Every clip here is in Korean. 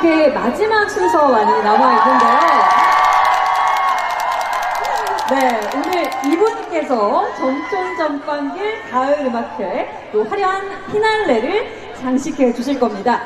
가을음악회의 마지막 순서 많이 남아 있는데요. 네, 오늘 이분께서 점촌점방길 가을음악회 또 화려한 피날레를 장식해 주실 겁니다.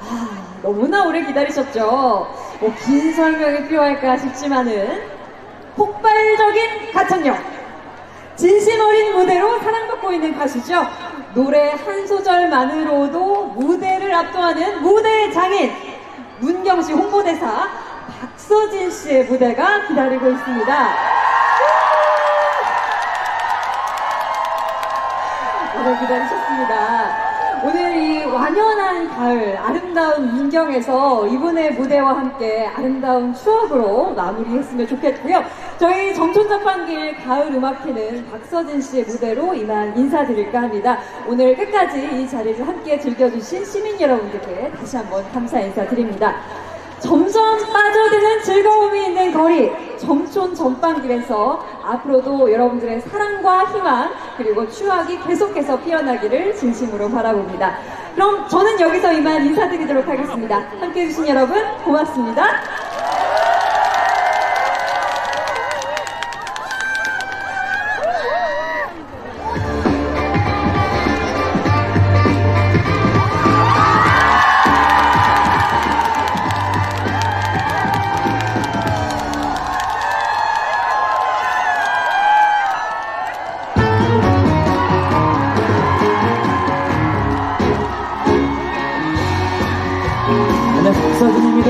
아, 너무나 오래 기다리셨죠? 뭐 긴 설명이 필요할까 싶지만은 폭발적인 가창력, 진심 어린 무대로 사랑받고 있는 가수죠. 노래 한 소절만으로도 무대를 압도하는 무대 장인 문경시 홍보대사 박서진 씨의 무대가 기다리고 있습니다. 오래 기다리셨습니다. 오늘 이 완연한 가을, 아름다운 문경에서 이분의 무대와 함께 아름다운 추억으로 마무리했으면 좋겠고요. 저희 정촌전방길 가을 음악회는 박서진 씨의 무대로 이만 인사드릴까 합니다. 오늘 끝까지 이 자리를 함께 즐겨주신 시민 여러분들께 다시 한번 감사 인사드립니다. 점점 빠져드는 즐거움이 있는 거리 점촌 전방길에서 앞으로도 여러분들의 사랑과 희망 그리고 추억이 계속해서 피어나기를 진심으로 바라봅니다. 그럼 저는 여기서 이만 인사드리도록 하겠습니다. 함께 해 주신 여러분 고맙습니다.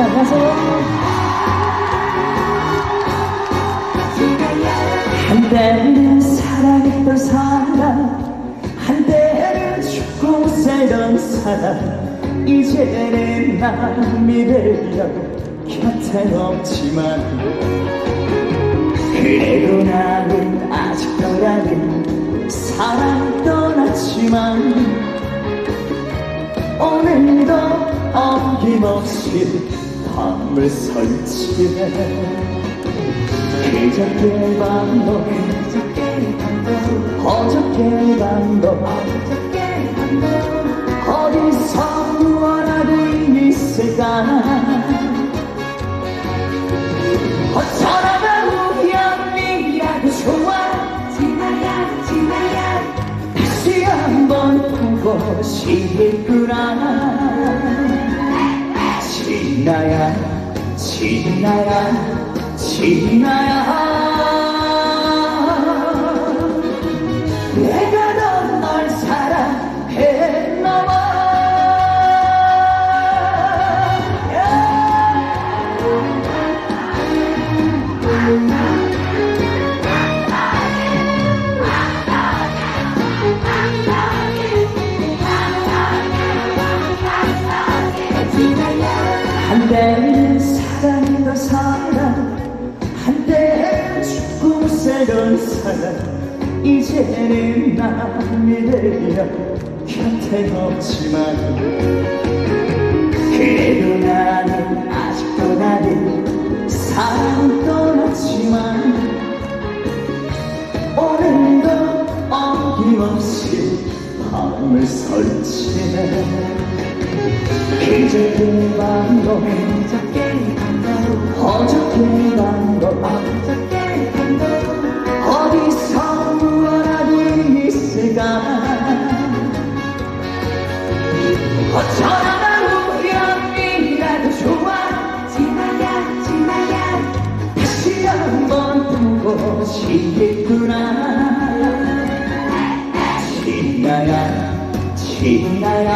안녕하세요. 한때는 사랑했던 사람, 한때는 죽고 살던 사람, 이제는 남이 되려 곁에 없지만, 그래도 나는 아직도 나는 사랑 떠났지만, 오늘도 어김없이 밤을 설치네 그저께 밤도 어저께 밤도 어디서 무엇하고 있을까? 어쩌다가 우연이라도 좋아 지나야 지나야. 다시 한번 보고 싶구나. 지나야 지나야 지나야 내가 더 널 사랑했나 봐 한때는 사랑이던 사람 한때는 죽고 살던 사람. 이제는 남이 되려 곁에 없지만. 그래도 나는 아직도 나를 사랑 떠났지만. 오늘도 어김없이 밤을 설치네. 밤도 어저께 밤도 어저께 밤도 어저께 밤도 어디서 무엇하고 있을까 보고 싶구나. 지나야 지나야.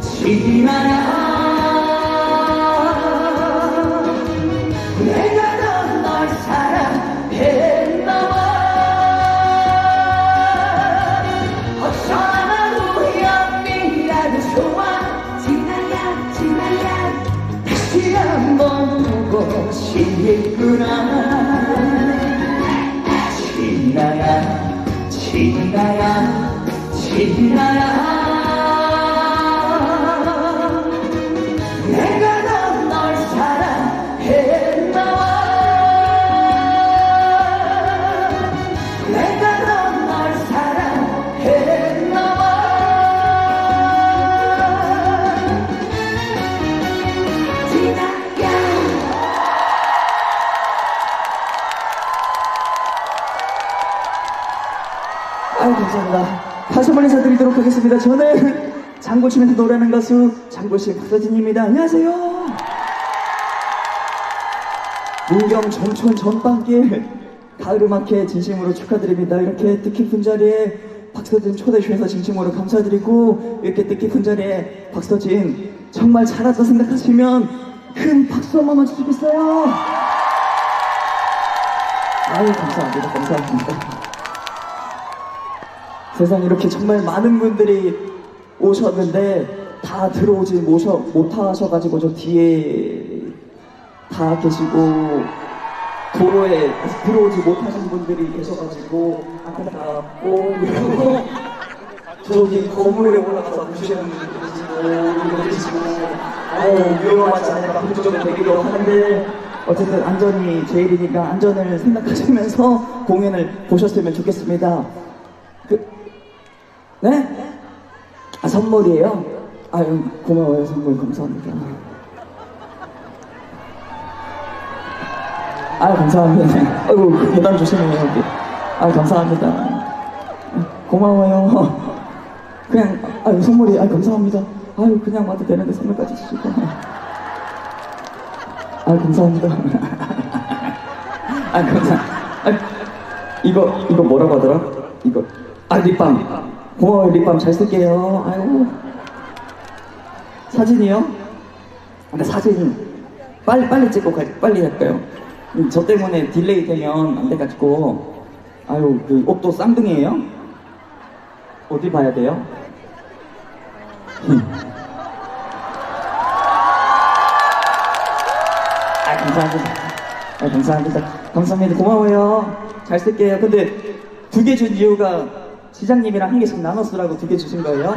지나야 지 하겠습니다. 저는 장구 치면서 노래하는 가수 장구씨 박서진입니다. 안녕하세요. 문경 전촌 전방길 가을음악회 진심으로 축하드립니다. 이렇게 뜻깊은 자리에 박서진 초대해주셔서 진심으로 감사드리고 이렇게 뜻깊은 자리에 박서진 정말 잘한다 생각하시면 큰 박수 한 번 만 주시겠어요? 아유 감사합니다. 감사합니다. 세상 이렇게 정말 많은 분들이 오셨는데 다 들어오지 모셔, 못하셔가지고 저 뒤에 다 계시고 도로에 들어오지 못하신 분들이 계셔가지고 안타깝고 그리고 저기 건물에 올라가서 보시는 분들이 계시고 어 위험하지 않을까 걱정이 되기도 하는데 어쨌든 안전이 제일이니까 안전을 생각하시면서 공연을 보셨으면 좋겠습니다. 그 네? 아 선물이에요? 아유 고마워요 선물 감사합니다. 아 감사합니다. 아이고 계단 조심해요 여기. 아 감사합니다. 고마워요. 그냥 아유 선물이 아 감사합니다. 아유 그냥 와도 되는데 선물까지 주시고. 아 감사합니다. 아 감사. 아 이거 이거 뭐라고 하더라? 이거 아 립밤. 고마워요 립밤 잘 쓸게요. 아이고 사진이요? 근데 사진 빨리 빨리 찍고 갈, 빨리 할까요? 음, 저 때문에 딜레이 되면 안 돼가지고 아유 그 옷도 쌍둥이에요? 어디 봐야 돼요? 음. 아 감사합니다. 아 감사합니다. 감사합니다. 고마워요. 잘 쓸게요. 근데 두 개 준 이유가 시장님이랑 한 개씩 나눠 쓰라고 두 개 주신 거예요?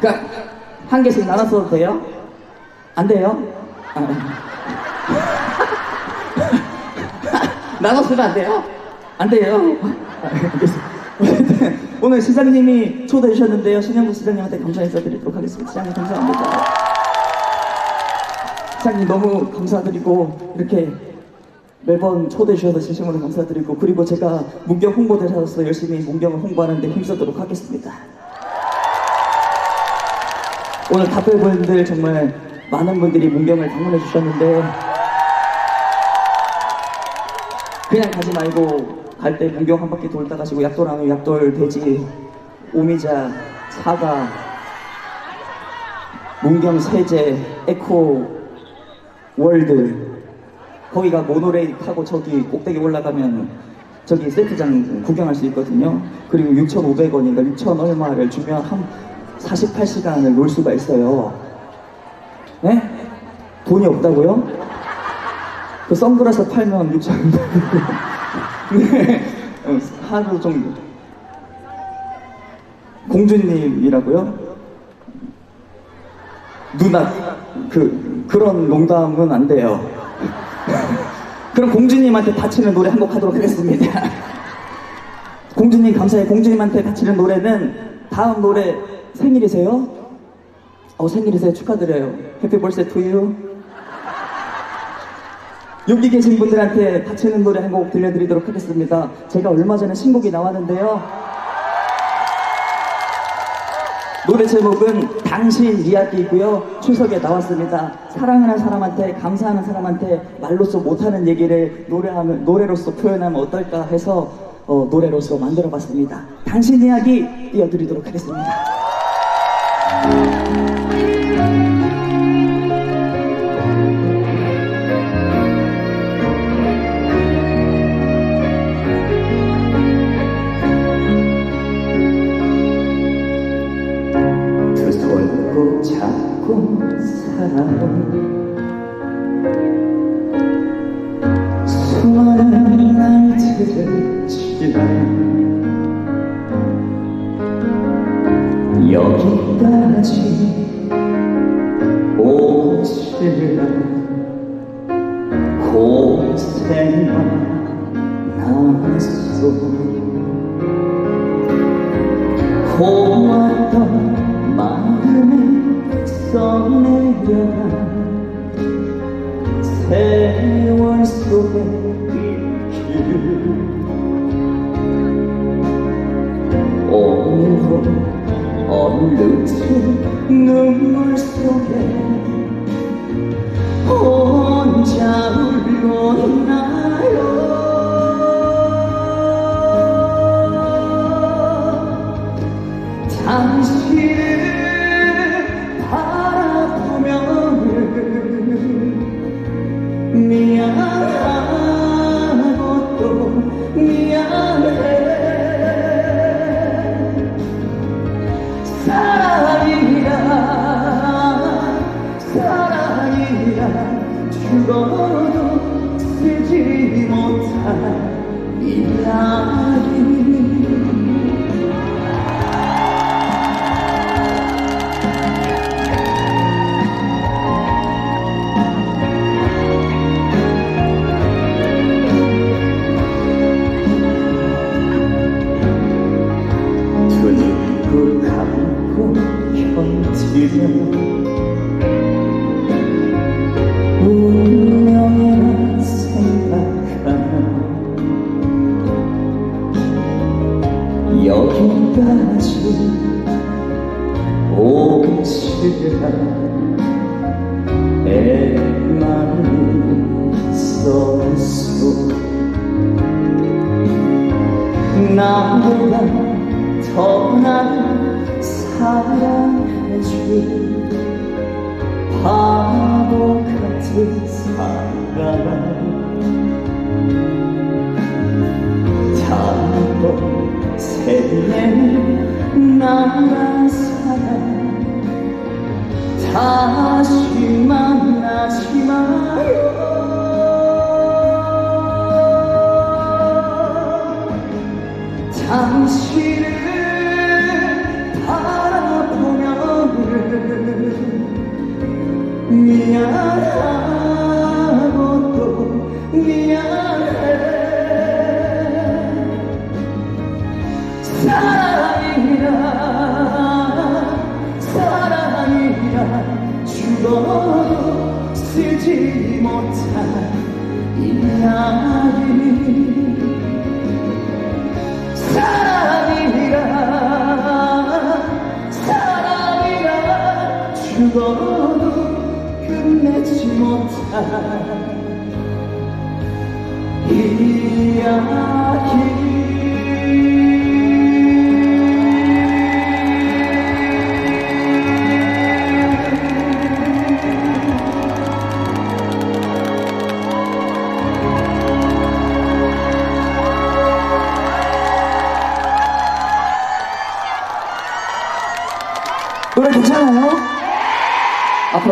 그러니까 한 개씩 나눠 써도 돼요? 안 돼요? 아, 나눠 쓰면 안 돼요? 안 돼요? 아. 어쨌든 오늘 시장님이 초대해 주셨는데요. 신영국 시장님한테 감사 인사드리도록 하겠습니다. 시장님 감사합니다. 시장님 너무 감사드리고 이렇게 매번 초대해 주셔서 진심으로 감사드리고 그리고 제가 문경 홍보대사로서 열심히 문경을 홍보하는 데 힘쓰도록 하겠습니다. 오늘 답변분들 정말 많은 분들이 문경을 방문해 주셨는데 그냥 가지 말고 갈 때 문경 한 바퀴 돌다 가시고 약돌하면 약돌 돼지 오미자 사과 문경 세제 에코 월드 거기가 모노레일 타고 저기 꼭대기 올라가면 저기 세트장 구경할 수 있거든요. 그리고 6,500원인가 6,000 얼마를 주면 한 48시간을 놀 수가 있어요. 네? 돈이 없다고요? 그 선글라스 팔면 6,000원. 네. 어, 하루 정도. 공주님이라고요? 누나, 그, 그런 농담은 안 돼요. 그럼 공주님한테 바치는 노래 한 곡 하도록 하겠습니다. 공주님 감사해요. 공주님한테 바치는 노래는 다음 노래 생일이세요? 어, 생일이세요. 축하드려요. 해피 벌스 투유. 여기 계신 분들한테 바치는 노래 한 곡 들려드리도록 하겠습니다. 제가 얼마 전에 신곡이 나왔는데요. 노래 제목은 당신 이야기이고요. 추석에 나왔습니다. 사랑하는 사람한테, 감사하는 사람한테 말로써 못하는 얘기를 노래하면, 노래로서 표현하면 어떨까 해서 어, 노래로서 만들어 봤습니다. 당신 이야기 띄워드리도록 하겠습니다. 오시 미안 여기까지 오기 싫어 애만이 있었어. 나보다 더 나를 사랑해줄 바보 같은 사람 단번 세 뇌는 나란 사람 다시 만나지 마요. 당신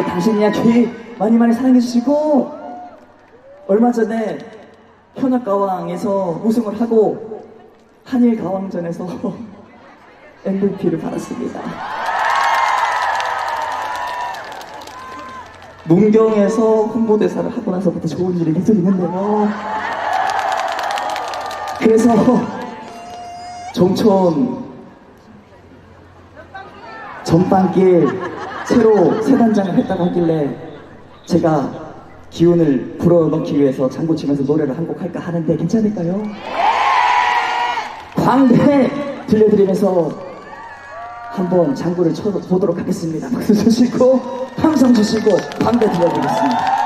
앞으로 당신 이야기 많이 많이 사랑해 주시고 얼마 전에 현악가왕에서 우승을 하고 한일 가왕전에서 MVP를 받았습니다. 문경에서 홍보대사를 하고 나서부터 좋은 일이 계속 있는데요. 그래서 정촌 전반길 새로 새 단장을 했다고 하길래 제가 기운을 불어넣기 위해서 장구 치면서 노래를 한 곡 할까 하는데 괜찮을까요? 광대 들려드리면서 한번 장구를 쳐보도록 하겠습니다. 박수 주시고 함성 주시고 광대 들려드리겠습니다.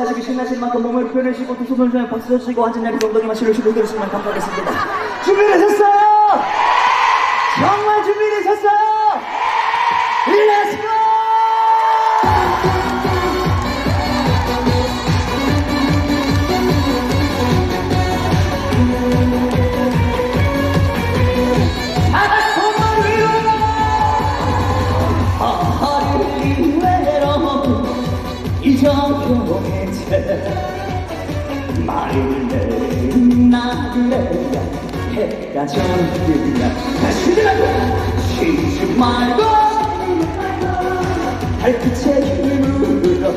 신나시고 신나신 만큼 몸을 표현하시고 두 손을 좀 박수 쳐주시고 완전히 엉덩이 마시를 주고 들으시면 감사하겠습니다. 준비되셨어요? 정말 준비되셨어요? 해가 졌으냐 다시 말고 쉬지 말고 발끝에 힘으로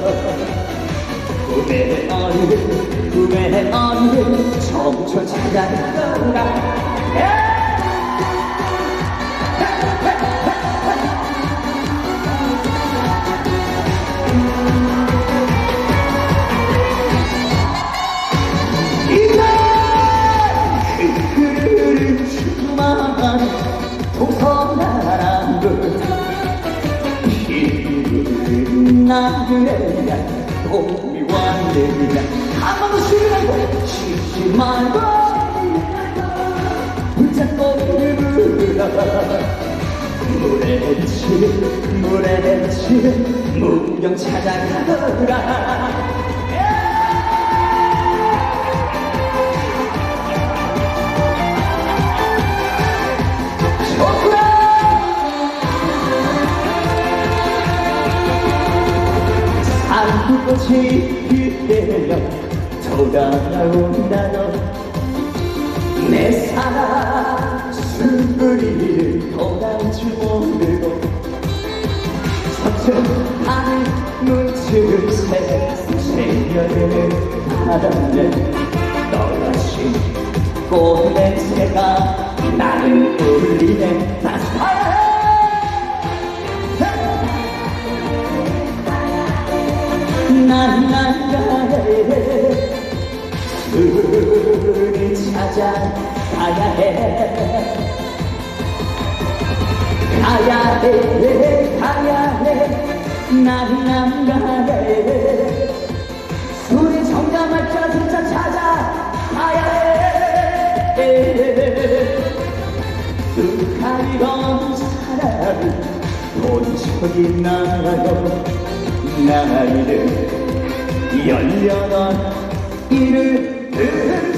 꿈의 어느 꿈의 어느 청춘 찾아가라 나그래야 봄이 왔느냐? 한번더 쉬지 말고 쉬지 말고. 붙잡고 힘을 물에치 물에치 문경 찾아가더라 피되며 돌아온다 너내 사랑 숨소리를 돌아올지 모르고 서툰하는 눈치를 새 새겨드는 바람에 너같이 꽃냄새가 나를 울리네 술을 찾아 가야 해. 가야 해. 가야 해난 나가야 해. 술이 정감할 자 진짜 찾아 가야 해. 득하이던 사랑을 본 적이 나요. 나이를 열려던 이른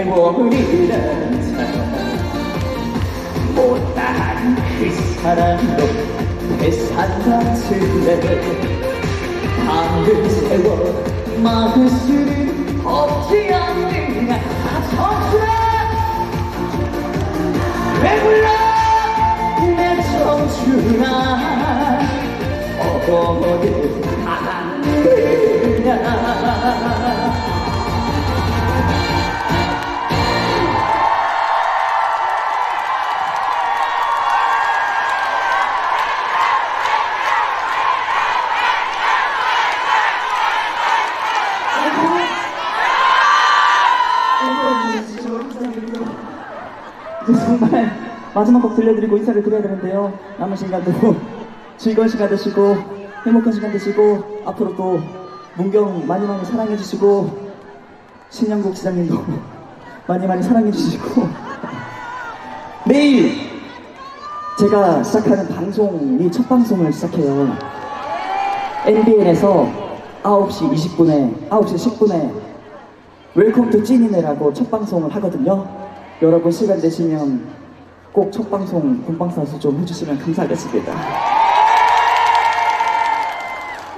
인생의 월이란 못다한 그 회산 같은데 밤을 새워 막을 수는 없지 않느냐 청춘아 왜 불러 내 청춘아 어디 가느냐 마지막 곡 들려드리고 인사를 드려야 되는데요. 남은 시간도 즐거운 시간 되시고 행복한 시간 되시고 앞으로 또 문경 많이 많이 사랑해 주시고 신영국 지장님도 많이 많이 사랑해 주시고 내일 제가 시작하는 방송이 첫 방송을 시작해요. NBN에서 9시 20분에 9시 10분에 웰컴 투 찐이네라고 첫 방송을 하거든요. 여러분 시간 되시면 꼭 첫 방송 본방사수 좀 해주시면 감사하겠습니다.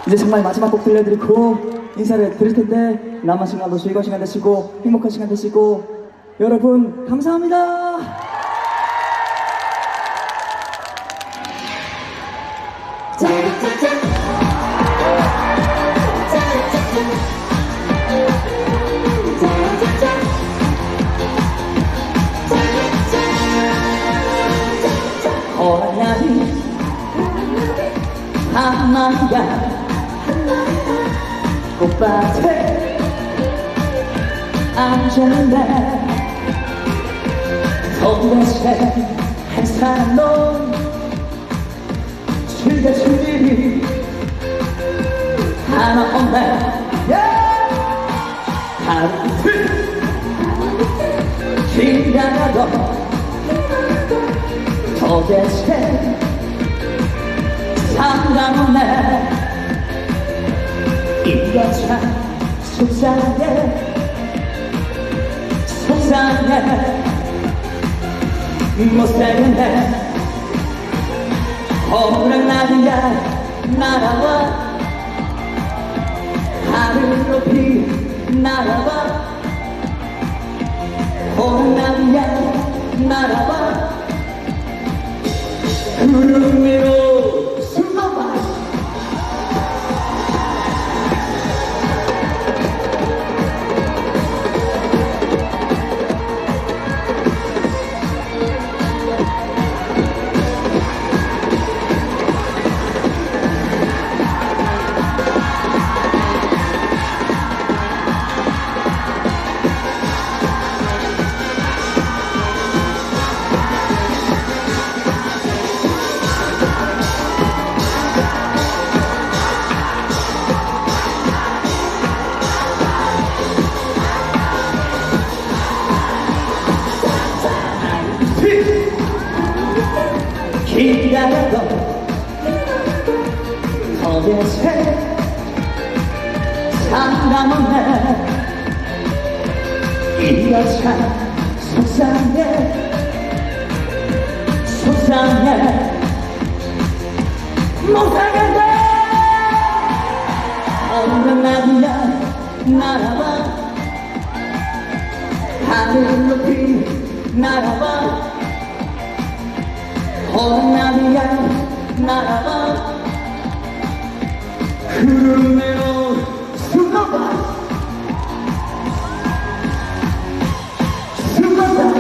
이제 정말 마지막 곡 들려드리고 인사를 드릴 텐데 남은 시간도 즐거운 시간 되시고 행복한 시간 되시고 여러분 감사합니다. 한마디가 꽃밭에 앉았는데 도대체 한 사람도 즐겨줄 일이 하나 없네. 하루 이틀 기다려도 도대체 상관없네. 이거 참 속상해. 속상해. 못 살겠네. 호랑나비야. 날아와. 하늘 높이 날아와. 호랑나비야. 날아와. 구름 위로 상관없네. 이거 참 속상해. 속상해. 못하겠네. 없는 나비야 날아봐. 하늘 높이 날아봐. 호랑나비야 날아봐. 구름 위로 Super